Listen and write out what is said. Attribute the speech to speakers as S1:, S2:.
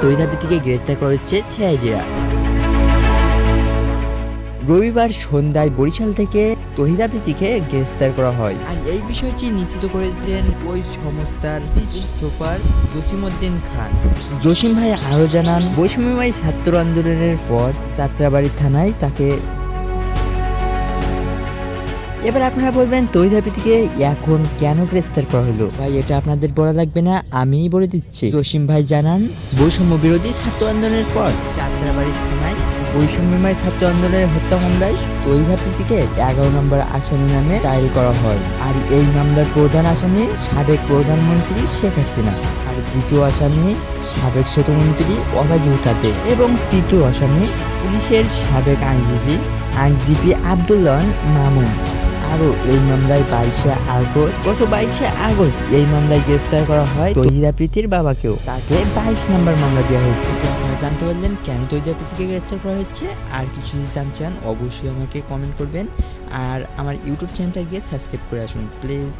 S1: প্রীতিকে গ্রেফতার করেছে সিআইডিরা রবিবার সন্ধ্যায় বরিশাল থেকে তহিদ আবৃত্তিকে গ্রেফতার করা হয়। আর এই বিষয়টি নিশ্চিত করেছেন ওই সংস্থার সোফার জসিমউদ্দিন খান। জসিম ভাই আরও জানান বৈষম্যময় ছাত্র আন্দোলনের পর যাত্রাবাড়ি থানায় তাকে এবার আপনারা বলবেন তৈদা প্রীতিকে এখন কেন গ্রেফতার করা হলো? ভাই, এটা আপনাদের বলা লাগবে না, আমিই বলে দিচ্ছি। জসিম ভাই জানান, বৈষম্য বিরোধী ছাত্র আন্দোলনের পর যাত্রাবাড়ি থানায় বৈষম্যময় ছাত্র আন্দোলনের হত্যা মামলায় তৈদা প্রীতিকে এগারো নম্বর আসামি নামে ডায়েল করা হয়। আর এই মামলার প্রধান আসামি সাবেক প্রধানমন্ত্রী শেখ হাসিনা আর দ্বিতীয় আসামি সাবেক সেতুমন্ত্রী ওবায়দুল কাদের এবং তৃতীয় আসামি পুলিশের সাবেক আইনজীবী আইনজীবী আবদুল্লাহ মামুন। আরও এই মামলায় বাইশে আগস্ট গত বাইশে আগস্ট এই মামলায় গ্রেফতার করা হয় তহিদা প্রীতির বাবাকেও। তাকে বাইশ নম্বর মামলা দেওয়া হয়েছে। আপনারা জানতে পারলেন কেন তহিদা প্রীতিকে গ্রেফতার করা হচ্ছে আর কিছু যদি জানতে চান, অবশ্যই আমাকে কমেন্ট করবেন। আর আমার ইউটিউব চ্যানেলটা গিয়ে সাবস্ক্রাইব করে আসুন, প্লিজ।